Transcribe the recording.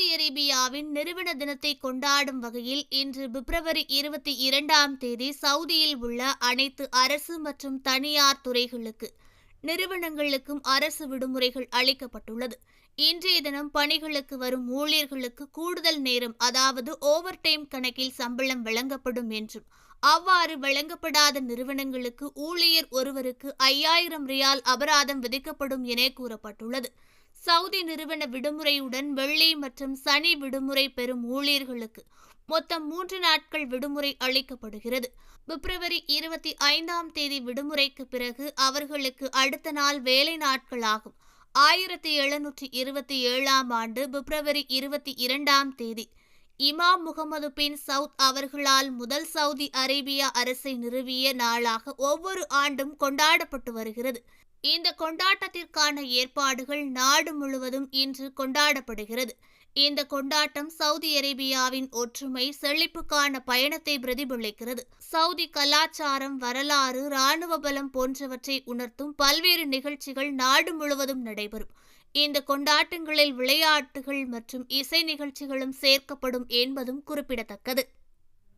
Saudi அரேபியாவின் நிறுவன தினத்தை கொண்டாடும் வகையில் இன்று பிப்ரவரி இருபத்தி இரண்டாம் தேதி சவுதியில் உள்ள அனைத்து அரசு மற்றும் தனியார் துறைகளுக்கு நிறுவனங்களுக்கும் அரசு விடுமுறைகள் அளிக்கப்பட்டுள்ளது. இன்றைய தினம் பணிகளுக்கு வரும் ஊழியர்களுக்கு கூடுதல் நேரம் அதாவது ஓவர் டைம் கணக்கில் சம்பளம் வழங்கப்படும் என்றும் அவ்வாறு வழங்கப்படாத நிறுவனங்களுக்கு ஊழியர் ஒருவருக்கு ஐயாயிரம் ரியால் அபராதம் விதிக்கப்படும் என கூறப்பட்டுள்ளது. சவுதி நிறுவன விடுமுறையுடன் வெள்ளி மற்றும் சனி விடுமுறை பெறும் ஊழியர்களுக்கு மொத்தம் மூன்று நாட்கள் விடுமுறை அளிக்கப்படுகிறது. பிப்ரவரி இருபத்தி ஐந்தாம் தேதி விடுமுறைக்கு பிறகு அவர்களுக்கு அடுத்த நாள் வேலை நாட்கள் ஆகும். ஆயிரத்தி எழுநூற்றி இருபத்தி ஏழாம் ஆண்டு பிப்ரவரி இருபத்தி இரண்டாம் தேதி. இமாம் முகமது பின் சவுத் அவர்களால் முதல் சவுதி அரேபியா அரசை நிறுவிய நாளாக ஒவ்வொரு ஆண்டும் கொண்டாடப்பட்டு வருகிறது. இந்த கொண்டாட்டத்திற்கான ஏற்பாடுகள் நாடு முழுவதும் இன்று கொண்டாடப்படுகிறது. இந்த கொண்டாட்டம் சவுதி அரேபியாவின் ஒற்றுமை செழிப்புக்கான பயணத்தை பிரதிபலிக்கிறது. சவுதி கலாச்சாரம் வரலாறு இராணுவ பலம் போன்றவற்றை உணர்த்தும் பல்வேறு நிகழ்ச்சிகள் நாடு முழுவதும் நடைபெறும். இந்த கொண்டாட்டங்களில் விளையாட்டுகள் மற்றும் இசை நிகழ்ச்சிகளும் சேர்க்கப்படும் என்பதும் குறிப்பிடத்தக்கது.